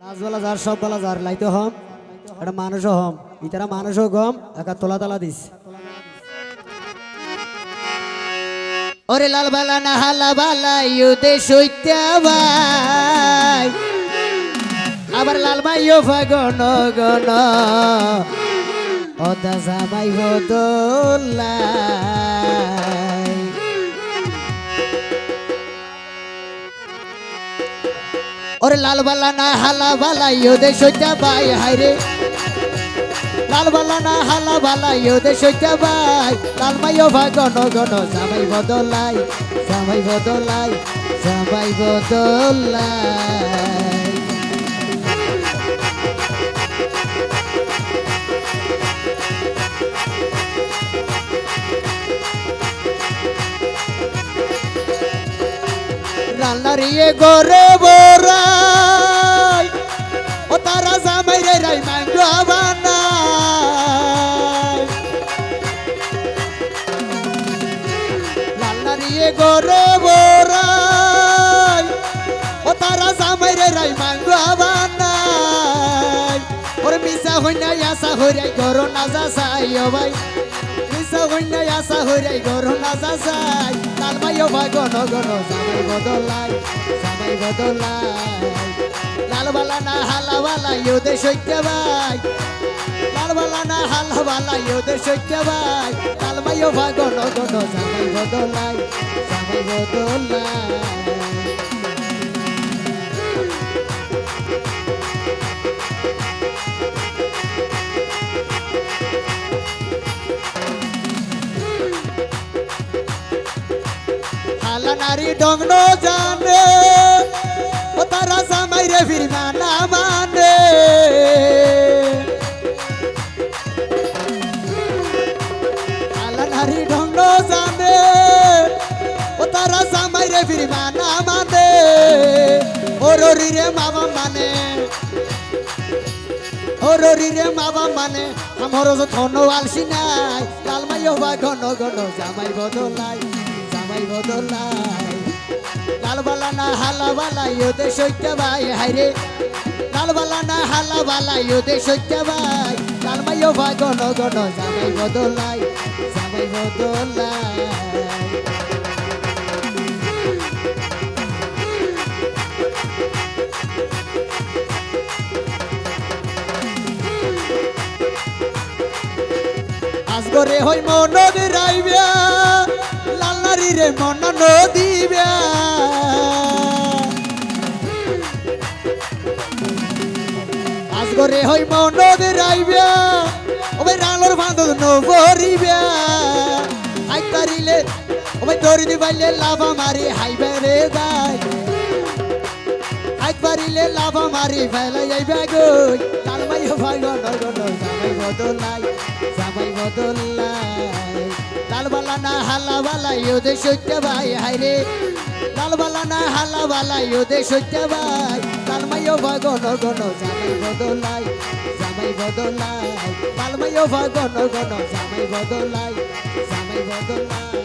রাজবেলা যার, সব বেলা যার, লাইতে হম এটা মানুষও হম, ইতারা মানুষও গম, একা তোলা তালা দিস। ওরে লাল বালা না হালা বালা ইউতে সইত্যা ভাই আবার লাল মাইও ফাগন, গন। অদা জামাই বদলাই ওরে লাল বালা না হালা বালা ইউদে সইত্যা ভাই হাইরে লাল বালা না হালা বালা ইউদে সইত্যা ভাই লাল মাইও ফাগন গন জামাই বদলাই জামাই বদলাই জামাই বদলাই। রান্নারিয়ে গরে রান্নারিয়ে গরে বরাই ও তারা জামাই রে রাই মাংস বানাই। ওরে মিসা হইনা আসা হইরাই গর না যা সাই ও ভাই। মিসা হইনা আসা হইরাই গর না যা সাই লাল ভাইও ভাই গন গন জামাই বদলাই জামাই বদলাই। লাল বালা না হালা বালা ইউদে সৈক্য ভাই। লাল বালা না হালা বালা ইউদে সৈক্য ভাই লাল ভাইও ভাই গন জামাই বদলাই জামাই বদলাই। নারী ডংন জানে তারা জামাই রে ফিরমা না মানে। রে ফিরমা না মানে ওররি রে মাবা মানে। ওররি রে মাবা মানে আমার ধন আলসি নাই লালমাই হবা ঘন ঘন, জামাই বদলাই জামাই বদলাই। লালবালা না হালাবালা ইয়োদে সৈত্য ভাই হাইরে। লালবালা না হালাবালা ইয়োদে সৈত্য ভাই লালমাই হবা ঘন ঘন, জামাই বদলাই জামাই বদলাই। আজগরে হই মনদ রাইবিয়া লালনারি রে মন নদিবিয়া আজগরে হই মনদ রাইবিয়া ওবে রালোর বাঁধন নবরিবিয়া আই তারিলে, ওবে দড়ি দিবাইলে লাভা মারি হাইবে রে আই পারিলে লাভা মারি ফেলে যাইবে গই। লালমাই ভাই গন গন জামাই বদলাই বদলাই লালবালা না হালা বালা ইউদে সত্য ভাই হাইরে লালবালা না হালা বালা ইউদে সত্য ভাই। লালমাইও ভাই গন গন জামাই বদলাই জামাই বদলাই লালমাইও ভাই গন গন জামাই বদলাই জামাই বদলাই